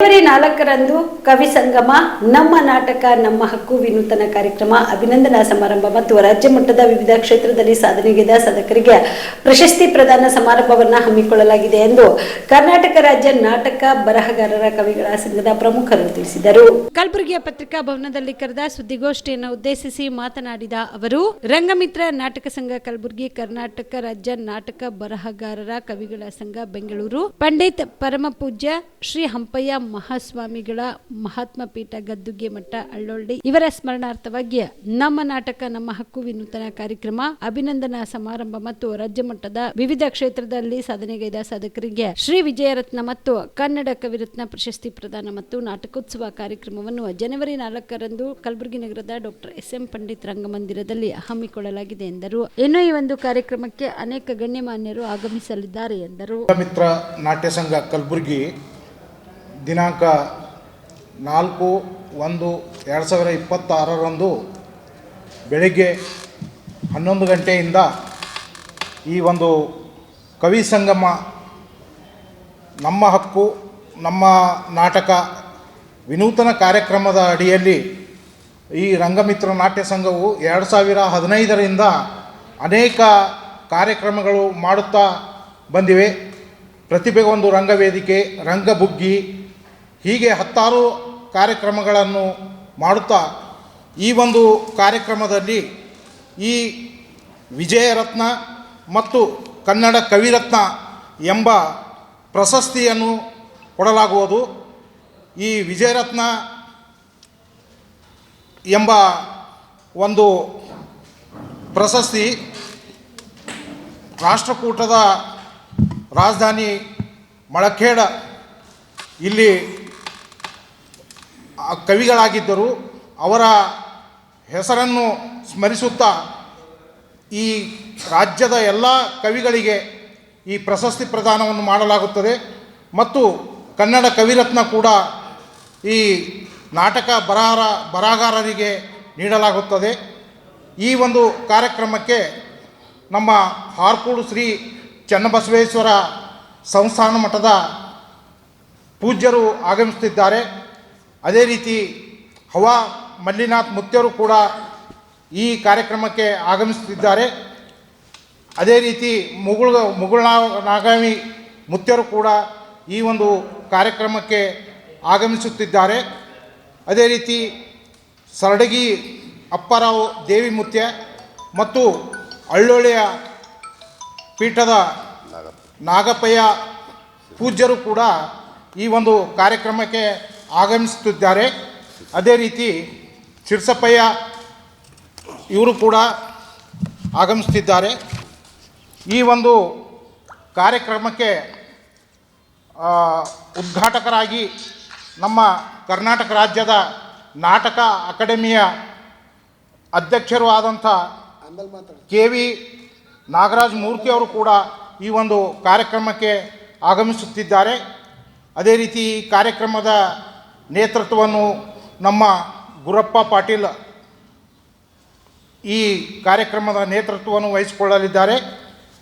ಜನವರಿ ನಾಲ್ಕರಂದು ಕವಿ ಸಂಗಮ, ನಮ್ಮ ನಾಟಕ, ನಮ್ಮ ಹಕ್ಕು ವಿನೂತನ ಕಾರ್ಯಕ್ರಮ, ಅಭಿನಂದನಾ ಸಮಾರಂಭ ಮತ್ತು ರಾಜ್ಯ ಮಟ್ಟದ ವಿವಿಧ ಕ್ಷೇತ್ರದಲ್ಲಿ ಸಾಧನೆಗೈದ ಸಾಧಕರಿಗೆ ಪ್ರಶಸ್ತಿ ಪ್ರದಾನ ಸಮಾರಂಭವನ್ನು ಹಮ್ಮಿಕೊಳ್ಳಲಾಗಿದೆ ಎಂದು ಕರ್ನಾಟಕ ರಾಜ್ಯ ನಾಟಕ ಬರಹಗಾರರ ಕವಿಗಳ ಸಂಘದ ಪ್ರಮುಖರು ತಿಳಿಸಿದರು. ಕಲಬುರಗಿಯ ಪತ್ರಿಕಾ ಭವನದಲ್ಲಿ ಕರೆದ ಸುದ್ದಿಗೋಷ್ಠಿಯನ್ನು ಉದ್ದೇಶಿಸಿ ಮಾತನಾಡಿದ ಅವರು, ರಂಗಮಿತ್ರ ನಾಟಕ ಸಂಘ ಕಲಬುರಗಿ, ಕರ್ನಾಟಕ ರಾಜ್ಯ ನಾಟಕ ಬರಹಗಾರರ ಕವಿಗಳ ಸಂಘ ಬೆಂಗಳೂರು, ಪಂಡಿತ್ ಪರಮಪೂಜ್ಯ ಶ್ರೀ ಹಂಪಯ್ಯ ಮಹಾಸ್ವಾಮಿಗಳ ಮಹಾತ್ಮ ಪೀಠ ಗದ್ದುಗೆ ಮಠ ಅಳ್ಳೊಳ್ಳಿ. ಇವರ ಸ್ಮರಣಾರ್ಥವಾಗಿ ನಮ್ಮ ನಾಟಕ, ನಮ್ಮ ಹಕ್ಕು ವಿನೂತನ ಕಾರ್ಯಕ್ರಮ, ಅಭಿನಂದನಾ ಸಮಾರಂಭ ಮತ್ತು ರಾಜ್ಯ ಮಟ್ಟದ ವಿವಿಧ ಕ್ಷೇತ್ರದಲ್ಲಿ ಸಾಧನೆಗೈದ ಸಾಧಕರಿಗೆ ಶ್ರೀ ವಿಜಯರತ್ನ ಮತ್ತು ಕನ್ನಡ ಕವಿರತ್ನ ಪ್ರಶಸ್ತಿ ಪ್ರದಾನ ಮತ್ತು ನಾಟಕೋತ್ಸವ ಕಾರ್ಯಕ್ರಮವನ್ನು ಜನವರಿ ನಾಲ್ಕರಂದು ಕಲಬುರಗಿ ನಗರದ ಡಾಕ್ಟರ್ ಎಸ್ ಎಂ ಪಂಡಿತ್ ರಂಗಮಂದಿರದಲ್ಲಿ ಹಮ್ಮಿಕೊಳ್ಳಲಾಗಿದೆ ಎಂದರು. ಇನ್ನು ಈ ಒಂದು ಕಾರ್ಯಕ್ರಮಕ್ಕೆ ಅನೇಕ ಗಣ್ಯಮಾನ್ಯರು ಆಗಮಿಸಲಿದ್ದಾರೆ ಎಂದರು. ನಾಟ್ಯ ಸಂಘ ಕಲಬುರಗಿ ದಿನಾಂಕ ನಾಲ್ಕು ಒಂದು ಎರಡು ಸಾವಿರ ಇಪ್ಪತ್ತಾರರಂದು ಬೆಳಗ್ಗೆ ಹನ್ನೊಂದು ಗಂಟೆಯಿಂದ ಈ ಒಂದು ಕವಿ ಸಂಗಮ ನಮ್ಮ ಹಕ್ಕು, ನಮ್ಮ ನಾಟಕ ವಿನೂತನ ಕಾರ್ಯಕ್ರಮದ ಅಡಿಯಲ್ಲಿ ಈ ರಂಗಮಿತ್ರ ನಾಟ್ಯ ಸಂಘವು ಎರಡು ಸಾವಿರ ಹದಿನೈದರಿಂದ ಅನೇಕ ಕಾರ್ಯಕ್ರಮಗಳು ಮಾಡುತ್ತಾ ಬಂದಿವೆ. ಪ್ರತಿಭೆಗೊಂದು ರಂಗವೇದಿಕೆ, ರಂಗಬುಗ್ಗಿ ಹೀಗೆ ಹತ್ತಾರು ಕಾರ್ಯಕ್ರಮಗಳನ್ನು ಮಾಡುತ್ತಾ ಈ ಒಂದು ಕಾರ್ಯಕ್ರಮದಲ್ಲಿ ಈ ವಿಜಯರತ್ನ ಮತ್ತು ಕನ್ನಡ ಕವಿರತ್ನ ಎಂಬ ಪ್ರಶಸ್ತಿಯನ್ನು ಕೊಡಲಾಗುವುದು. ಈ ವಿಜಯರತ್ನ ಎಂಬ ಒಂದು ಪ್ರಶಸ್ತಿ ರಾಷ್ಟ್ರಕೂಟದ ರಾಜಧಾನಿ ಮಳಖೇಡ ಇಲ್ಲಿ ಕವಿಗಳಾಗಿದ್ದರು ಅವರ ಹೆಸರನ್ನು ಸ್ಮರಿಸುತ್ತಾ ಈ ರಾಜ್ಯದ ಎಲ್ಲ ಕವಿಗಳಿಗೆ ಈ ಪ್ರಶಸ್ತಿ ಪ್ರದಾನವನ್ನು ಮಾಡಲಾಗುತ್ತದೆ. ಮತ್ತು ಕನ್ನಡ ಕವಿರತ್ನ ಕೂಡ ಈ ನಾಟಕ ಬರಹರ ಬರಹಗಾರರಿಗೆ ನೀಡಲಾಗುತ್ತದೆ. ಈ ಒಂದು ಕಾರ್ಯಕ್ರಮಕ್ಕೆ ನಮ್ಮ ಹಾರ್ಕೂಡು ಶ್ರೀ ಚನ್ನಬಸವೇಶ್ವರ ಸಂಸ್ಥಾನ ಮಠದ ಪೂಜ್ಯರು ಆಗಮಿಸುತ್ತಿದ್ದಾರೆ. ಅದೇ ರೀತಿ ಹವಾ ಮಲ್ಲಿನಾಥ್ ಮುತ್ಯರು ಕೂಡ ಈ ಕಾರ್ಯಕ್ರಮಕ್ಕೆ ಆಗಮಿಸುತ್ತಿದ್ದಾರೆ. ಅದೇ ರೀತಿ ಮುಗುಳ ಮುಗುಳ್ನಾ ನಾಗಾಮಿ ಮುತ್ಯರು ಕೂಡ ಈ ಒಂದು ಕಾರ್ಯಕ್ರಮಕ್ಕೆ ಆಗಮಿಸುತ್ತಿದ್ದಾರೆ. ಅದೇ ರೀತಿ ಸರಡಗಿ ಅಪ್ಪರಾವ್ ದೇವಿ ಮುತ್ಯ ಮತ್ತು ಅಳ್ಳೊಳ್ಳೆಯ ಪೀಠದ ನಾಗಪ್ಪಯ್ಯ ಪೂಜ್ಯರು ಕೂಡ ಈ ಒಂದು ಕಾರ್ಯಕ್ರಮಕ್ಕೆ ಆಗಮಿಸುತ್ತಿದ್ದಾರೆ. ಅದೇ ರೀತಿ ಶಿರ್ಸಪ್ಪಯ್ಯ ಇವರು ಕೂಡ ಆಗಮಿಸುತ್ತಿದ್ದಾರೆ. ಈ ಒಂದು ಕಾರ್ಯಕ್ರಮಕ್ಕೆ ಉದ್ಘಾಟಕರಾಗಿ ನಮ್ಮ ಕರ್ನಾಟಕ ರಾಜ್ಯದ ನಾಟಕ ಅಕಾಡೆಮಿಯ ಅಧ್ಯಕ್ಷರು ಆದಂಥ ಕೆ ವಿ ನಾಗರಾಜ್ ಮೂರ್ತಿ ಅವರು ಕೂಡ ಈ ಒಂದು ಕಾರ್ಯಕ್ರಮಕ್ಕೆ ಆಗಮಿಸುತ್ತಿದ್ದಾರೆ. ಅದೇ ರೀತಿ ಕಾರ್ಯಕ್ರಮದ ನೇತೃತ್ವವನ್ನು ನಮ್ಮ ಗುರಪ್ಪ ಪಾಟೀಲ್ ಈ ಕಾರ್ಯಕ್ರಮದ ನೇತೃತ್ವವನ್ನು ವಹಿಸಿಕೊಳ್ಳಲಿದ್ದಾರೆ.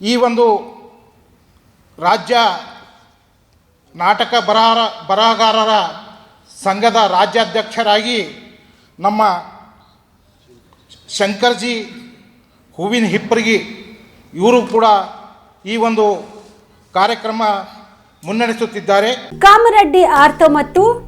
ಈ ಒಂದು ರಾಜ್ಯ ನಾಟಕ ಬರಹಾರ, ಬರಹಗಾರರ ಸಂಘದ ರಾಜ್ಯಾಧ್ಯಕ್ಷರಾಗಿ ನಮ್ಮ ಶಂಕರ್ಜಿ ಹೂವಿನ ಹಿಪ್ಪರಿಗಿ ಇವರು ಕೂಡ ಈ ಒಂದು ಕಾರ್ಯಕ್ರಮ ಮುನ್ನಡೆಸುತ್ತಿದ್ದಾರೆ. ಕಾಮರೆಡ್ಡಿ ಆರ್ತ ಮತ್ತು